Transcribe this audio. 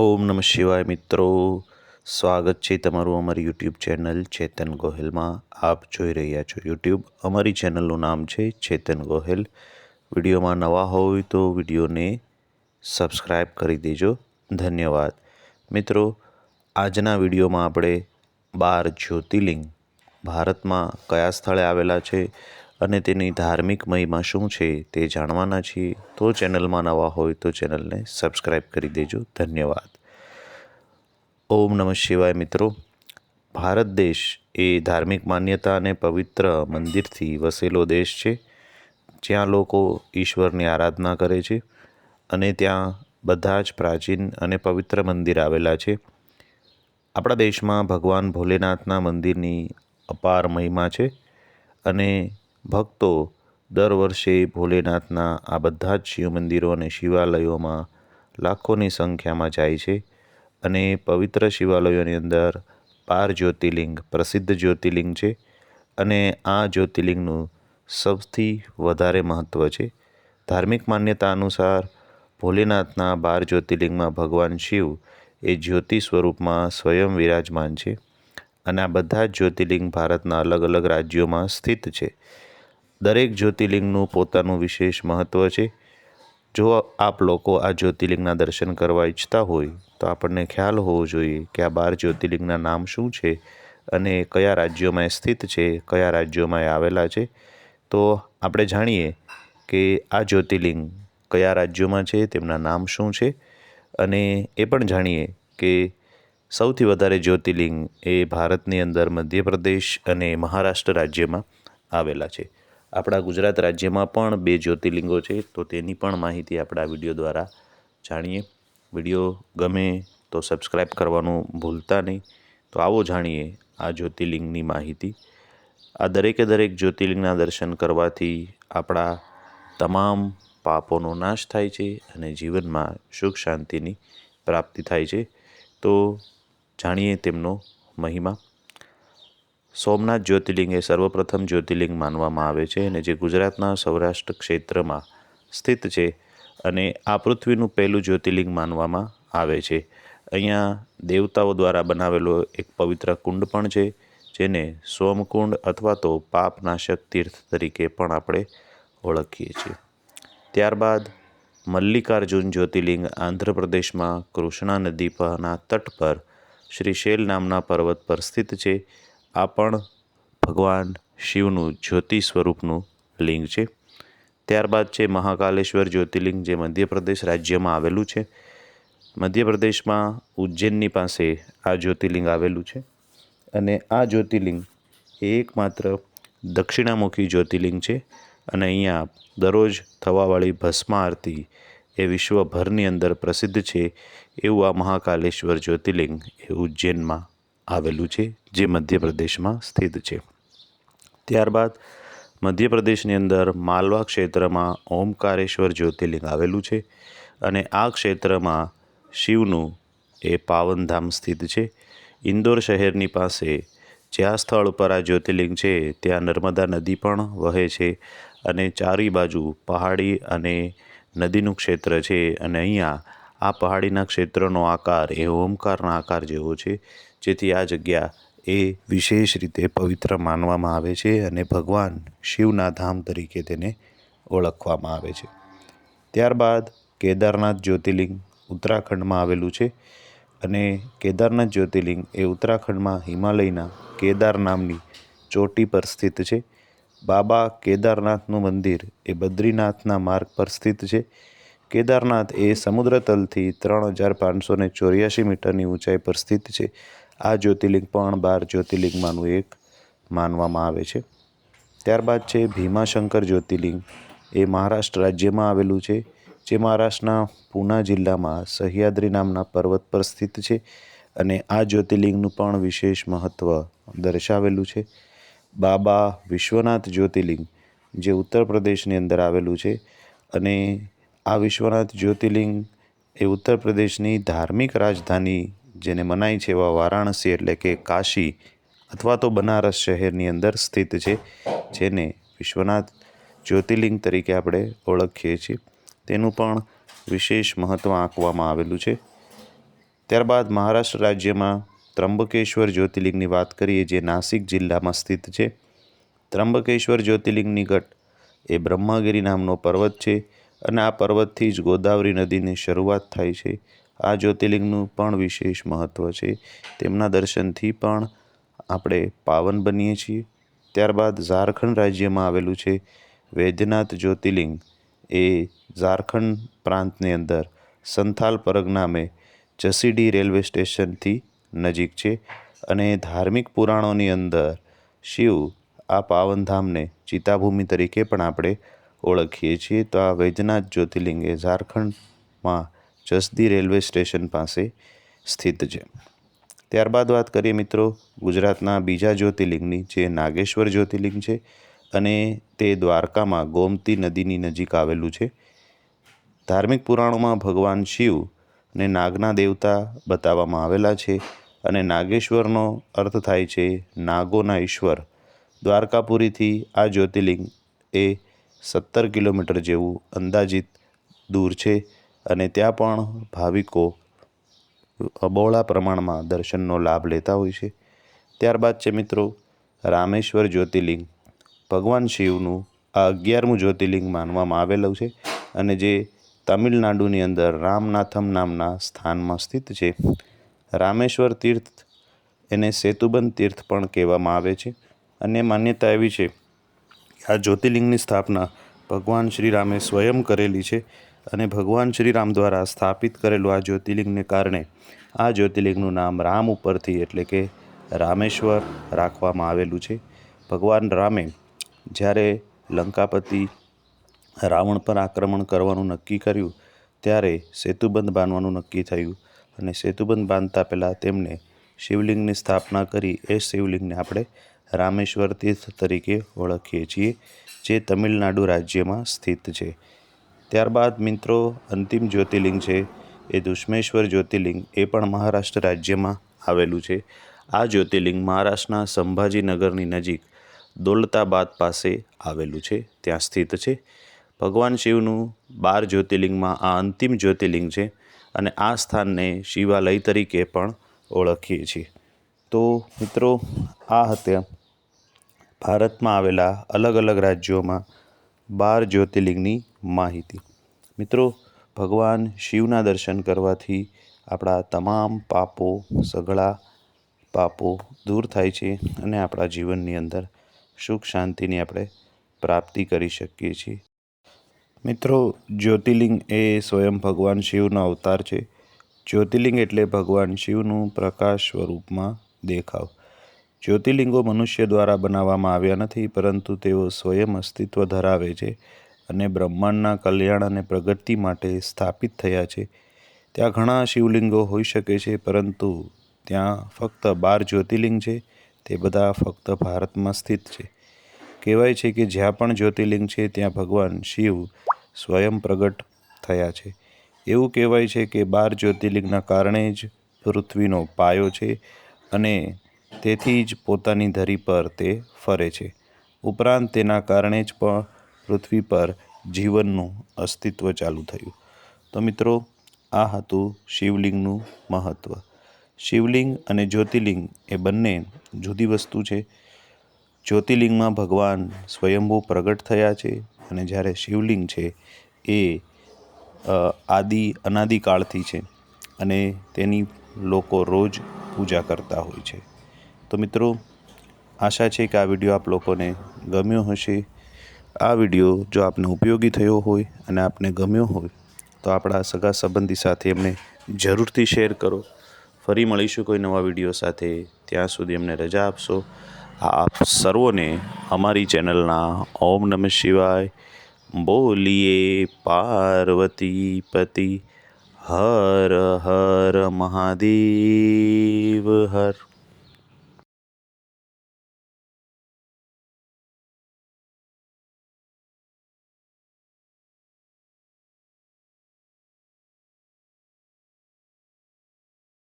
ઓમ નમઃ શિવાય મિત્રો. સ્વાગત છે તમારું અમારી યુટ્યુબ ચેનલ ચેતન ગોહિલમાં. આપ જોઈ રહ્યા છો યુટ્યુબ. અમારી ચેનલનું નામ છે ચેતન ગોહિલ. વિડીયોમાં નવા હોય તો વિડીયોને સબસ્ક્રાઈબ કરી દેજો. ધન્યવાદ. મિત્રો, આજના વિડીયોમાં આપણે બાર જ્યોતિર્લિંગ ભારતમાં કયા સ્થળે આવેલા છે? અને તેની ધાર્મિક મહિમા શું છે તે જાણવાના છીએ. તો ચેનલમાં નવા હોય તો ચેનલને સબસ્ક્રાઈબ કરી દેજો. ધન્યવાદ. ઓમ નમઃ શિવાય મિત્રો. ભારત દેશ એ ધાર્મિક માન્યતા અને પવિત્ર મંદિરથી વસેલો દેશ છે. જ્યાં લોકો ઈશ્વરની આરાધના કરે છે અને ત્યાં બધા જ પ્રાચીન અને પવિત્ર મંદિર આવેલા છે. આપણા દેશમાં ભગવાન ભોલેનાથના મંદિરની અપાર મહિમા છે અને ભક્તો દર વર્ષે ભોલેનાથના આ બધા જ શિવ મંદિરો અને શિવાલયોમાં લાખોની સંખ્યામાં જાય છે અને પવિત્ર શિવાલયોની અંદર બાર જ્યોતિર્લિંગ પ્રસિદ્ધ જ્યોતિર્લિંગ છે અને આ જ્યોતિર્લિંગનું સૌથી વધારે મહત્ત્વ છે. ધાર્મિક માન્યતા અનુસાર ભોલેનાથના બાર જ્યોતિર્લિંગમાં ભગવાન શિવ એ જ્યોતિ સ્વરૂપમાં સ્વયં વિરાજમાન છે અને આ બધા જ જ્યોતિર્લિંગ ભારતના અલગ અલગ રાજ્યોમાં સ્થિત છે. દરેક જ્યોતિર્લિંગનું પોતાનું વિશેષ મહત્ત્વ છે. જો આપ લોકો આ જ્યોતિર્લિંગના દર્શન કરવા ઈચ્છતા હોય, તો આપણને ખ્યાલ હોવો જોઈએ કે આ બાર જ્યોતિર્લિંગના નામ શું છે અને કયા રાજ્યોમાં સ્થિત છે, કયા રાજ્યોમાં એ આવેલા છે. તો આપણે જાણીએ કે આ જ્યોતિર્લિંગ કયા રાજ્યોમાં છે, તેમના નામ શું છે અને એ પણ જાણીએ કે સૌથી વધારે જ્યોતિર્લિંગ એ ભારતની અંદર મધ્યપ્રદેશ અને મહારાષ્ટ્ર રાજ્યમાં આવેલા છે. આપણા ગુજરાત રાજ્યમાં પણ બે જ્યોતિર્લિંગો છે, તો તેની પણ માહિતી આપણે વીડિયો દ્વારા જાણીએ. વીડિયો ગમે તો સબસ્ક્રાઈબ કરવાનું ભૂલતા નહીં. તો આવો જાણીએ આ જ્યોતિર્લિંગની માહિતી. આ દરેકે દરેક જ્યોતિર્લિંગના દર્શન કરવાથી આપણા તમામ પાપોનો નાશ થાય છે અને જીવનમાં સુખ શાંતિની પ્રાપ્તિ થાય છે. તો જાણીએ તેમનો મહિમા. સોમનાથ જ્યોતિર્લિંગ એ સર્વપ્રથમ જ્યોતિર્લિંગ માનવામાં આવે છે અને જે ગુજરાતના સૌરાષ્ટ્ર ક્ષેત્રમાં સ્થિત છે અને આ પૃથ્વીનું પહેલું જ્યોતિર્લિંગ માનવામાં આવે છે. અહીંયા દેવતાઓ દ્વારા બનાવેલો એક પવિત્ર કુંડ પણ છે, જેને સોમકુંડ અથવા તો પાપનાશક તીર્થ તરીકે પણ આપણે ઓળખીએ છીએ. ત્યારબાદ મલ્લિકાર્જુન જ્યોતિર્લિંગ આંધ્રપ્રદેશમાં કૃષ્ણા નદી પરના તટ પર શ્રી શૈલ નામના પર્વત પર સ્થિત છે આ પણ ભગવાન શિવનું જ્યોતિ સ્વરૂપનું લિંગ છે. ત્યારબાદ છે મહાકાલેશ્વર જ્યોતિર્લિંગ જે મધ્યપ્રદેશ રાજ્યમાં આવેલું છે. મધ્યપ્રદેશમાં ઉજ્જૈનની પાસે આ જ્યોતિર્લિંગ આવેલું છે. અને આ જ્યોતિર્લિંગ એ એકમાત્ર દક્ષિણામુખી જ્યોતિર્લિંગ છે અને અહીંયા દરરોજ થવાવાળી ભસ્મ આરતી એ વિશ્વભરની અંદર પ્રસિદ્ધ છે. એવું આ મહાકાલેશ્વર જ્યોતિર્લિંગ એ ઉજ્જૈનમાં આવેલું છે, જે મધ્યપ્રદેશમાં સ્થિત છે. ત્યારબાદ મધ્યપ્રદેશની અંદર માલવા ક્ષેત્રમાં ઓમકારેશ્વર જ્યોતિર્લિંગ આવેલું છે અને આ ક્ષેત્રમાં શિવનું એ પાવનધામ સ્થિત છે. ઇન્દોર શહેરની પાસે જ્યાં સ્થળ પર આ જ્યોતિર્લિંગ છે, ત્યાં નર્મદા નદી પણ વહે છે અને ચારી બાજુ પહાડી અને નદીનું ક્ષેત્ર છે અને અહીંયા આ પહાડીના ક્ષેત્રનો આકાર એ ઓમકારના આકાર જેવો છે, જેથી આ જગ્યા એ વિશેષ રીતે પવિત્ર માનવામાં આવે છે અને ભગવાન શિવના ધામ તરીકે તેને ઓળખવામાં આવે છે. ત્યારબાદ કેદારનાથ જ્યોતિર્લિંગ ઉત્તરાખંડમાં આવેલું છે અને કેદારનાથ જ્યોતિર્લિંગ એ ઉત્તરાખંડમાં હિમાલયના કેદાર નામની ચોટી પર સ્થિત છે. બાબા કેદારનાથનું મંદિર એ બદ્રીનાથના માર્ગ પર સ્થિત છે કેદારનાથ એ સમુદ્ર તલથી ત્રણ હજાર પાંચસો ને ચોર્યાસી મીટરની ઊંચાઈ પર સ્થિત છે. આ જ્યોતિર્લિંગ પણ બાર જ્યોતિર્લિંગમાંનું એક માનવામાં આવે છે. ત્યારબાદ છે ભીમાશંકર જ્યોતિર્લિંગ. એ મહારાષ્ટ્ર રાજ્યમાં આવેલું છે, જે મહારાષ્ટ્રના પૂના જિલ્લામાં સહ્યાદ્રી નામના પર્વત પર સ્થિત છે અને આ જ્યોતિર્લિંગનું પણ વિશેષ મહત્ત્વ દર્શાવેલું છે. બાબા વિશ્વનાથ જ્યોતિર્લિંગ, જે ઉત્તર પ્રદેશની અંદર આવેલું છે અને આ વિશ્વનાથ જ્યોતિર્લિંગ એ ઉત્તર પ્રદેશની ધાર્મિક રાજધાની જેને મનાય છે એવા વારાણસી એટલે કે કાશી અથવા તો બનારસ શહેરની અંદર સ્થિત છે, જેને વિશ્વનાથ જ્યોતિર્લિંગ તરીકે આપણે ઓળખીએ છીએ. તેનું પણ વિશેષ મહત્ત્વ આંકવામાં આવેલું છે. ત્યારબાદ મહારાષ્ટ્ર રાજ્યમાં ત્રંબકેશ્વર જ્યોતિર્લિંગની વાત કરીએ, જે નાસિક જિલ્લામાં સ્થિત છે. ત્રંબકેશ્વર જ્યોતિર્લિંગ નિકટ એ બ્રહ્માગિરી નામનો પર્વત છે. અને આ પર્વતથી જ ગોદાવરી નદીની શરૂઆત થાય છે. આ જ્યોતિર્લિંગનું પણ વિશેષ મહત્ત્વ છે. તેમના દર્શનથી પણ આપણે પાવન બનીએ છીએ. ત્યારબાદ ઝારખંડ રાજ્યમાં આવેલું છે. વૈદ્યનાથ જ્યોતિર્લિંગ એ ઝારખંડ પ્રાંતની અંદર સંથાલ પરગનામે જસીડી રેલવે સ્ટેશનથી નજીક છે અને ધાર્મિક પુરાણોની અંદર શિવ આ પાવનધામને ચિતાભૂમિ તરીકે પણ આપણે ઓળખીએ છીએ, તો આ વૈદ્યનાથ જ્યોતિર્લિંગ એ ઝારખંડમાં જસદી રેલવે સ્ટેશન પાસે સ્થિત છે. ત્યારબાદ વાત કરીએ મિત્રો ગુજરાતના બીજા જ્યોતિર્લિંગની, જે નાગેશ્વર જ્યોતિર્લિંગ છે અને તે દ્વારકામાં ગોમતી નદીની નજીક આવેલું છે. ધાર્મિક પુરાણોમાં ભગવાન શિવ ને નાગના દેવતા બતાવવામાં આવેલા છે અને નાગેશ્વરનો અર્થ થાય છે નાગોના ઈશ્વર. દ્વારકાપુરીથી આ જ્યોતિર્લિંગ એ સત્તર કિલોમીટર જેવું અંદાજિત દૂર છે અને ત્યાં પણ ભાવિકો અબોળા પ્રમાણમાં દર્શનનો લાભ લેતા હોય છે. ત્યારબાદ છે મિત્રો, રામેશ્વર જ્યોતિર્લિંગ. ભગવાન શિવનું આ અગિયારમું જ્યોતિર્લિંગ માનવામાં આવેલું છે અને જે તમિલનાડુની અંદર રામનાથમ નામના સ્થાનમાં સ્થિત છે. રામેશ્વર તીર્થ એને સેતુબંધ તીર્થ પણ કહેવામાં આવે છે અને માન્યતા એવી છે આ જ્યોતિર્લિંગની સ્થાપના ભગવાન શ્રી રામે સ્વયં કરેલી છે અને ભગવાન શ્રી રામ દ્વારા સ્થાપિત કરેલું આ જ્યોતિર્લિંગને કારણે આ જ્યોતિર્લિંગનું નામ રામ ઉપરથી એટલે કે રામેશ્વર રાખવામાં આવેલું છે. ભગવાન રામે જ્યારે લંકાપતિ રાવણ પર આક્રમણ કરવાનું નક્કી કર્યું, ત્યારે સેતુબંધ બાંધવાનું નક્કી થયું અને સેતુબંધ બાંધતા પહેલાં તેમણે શિવલિંગની સ્થાપના કરી એ શિવલિંગને આપણે રામેશ્વર તીર્થ તરીકે ઓળખીએ છીએ, જે તમિલનાડુ રાજ્યમાં સ્થિત છે. ત્યારબાદ મિત્રો, અંતિમ જ્યોતિર્લિંગ છે. એ દુષ્મેશ્વર જ્યોતિર્લિંગ એ પણ મહારાષ્ટ્ર રાજ્યમાં આવેલું છે. આ જ્યોતિર્લિંગ મહારાષ્ટ્રના સંભાજીનગરની નજીક દોલતાબાદ પાસે આવેલું છે. ત્યાં સ્થિત છે. ભગવાન શિવનું બાર જ્યોતિર્લિંગમાં આ અંતિમ જ્યોતિર્લિંગ છે અને આ સ્થાનને શિવાલય તરીકે પણ ઓળખીએ છીએ. તો મિત્રો, આ હતા ભારતમાં આવેલા અલગ અલગ રાજ્યોમાં બાર જ્યોતિર્લિંગની માહિતી. મિત્રો, ભગવાન શિવના દર્શન કરવાથી આપણા તમામ પાપો, સઘળા પાપો દૂર થાય છે અને આપણા જીવનની અંદર સુખ શાંતિની આપણે પ્રાપ્તિ કરી શકીએ છીએ. મિત્રો, જ્યોતિર્લિંગ એ સ્વયં ભગવાન શિવનો અવતાર છે. જ્યોતિર્લિંગ એટલે ભગવાન શિવનું પ્રકાશ સ્વરૂપમાં દેખાવ. જ્યોતિર્લિંગો મનુષ્ય દ્વારા બનાવવામાં આવ્યા નથી, પરંતુ તેઓ સ્વયં અસ્તિત્વ ધરાવે છે અને બ્રહ્માંડના કલ્યાણ અને પ્રગતિ માટે સ્થાપિત થયા છે. ત્યાં ઘણા શિવલિંગો હોઈ શકે છે, પરંતુ ત્યાં ફક્ત બાર જ્યોતિર્લિંગ છે, તે બધા ફક્ત ભારતમાં સ્થિત છે. કહેવાય છે કે જ્યાં પણ જ્યોતિર્લિંગ છે, ત્યાં ભગવાન શિવ સ્વયં પ્રગટ થયા છે. એવું કહેવાય છે કે બાર જ્યોતિર્લિંગના કારણે જ પૃથ્વીનો પાયો છે અને તેથી જ પોતાની ધરી પર તે ફરે છે. ઉપરાંત તેના કારણે જ પણ પૃથ્વી પર જીવનનું અસ્તિત્વ ચાલુ થયું. તો મિત્રો, આ હતું શિવલિંગનું મહત્ત્વ શિવલિંગ અને જ્યોતિર્લિંગ એ બંને જુદી વસ્તુ છે. જ્યોતિર્લિંગમાં ભગવાન સ્વયંભૂ પ્રગટ થયા છે અને જ્યારે શિવલિંગ છે એ આદિ અનાદિકાળથી છે અને તેની લોકો રોજ પૂજા કરતા હોય છે. તો મિત્રો, આશા છે કે આ વીડિયો આપ લોકોને ગમ્યો હશે. આ વીડિયો જો આપને ઉપયોગી થયો હોય અને આપને ગમ્યો હોય, તો આપણા સગા સંબંધી સાથે એમને જરૂરથી શેર કરો. ફરી મળીશું કોઈ નવા વીડિયો સાથે. ત્યાં સુધી અમને રજા આપશો. આપ સર્વોને અમારી ચેનલના ઓમ નમઃ શિવાય. બોલીએ પાર્વતી પતિ હર હર મહાદેવ હર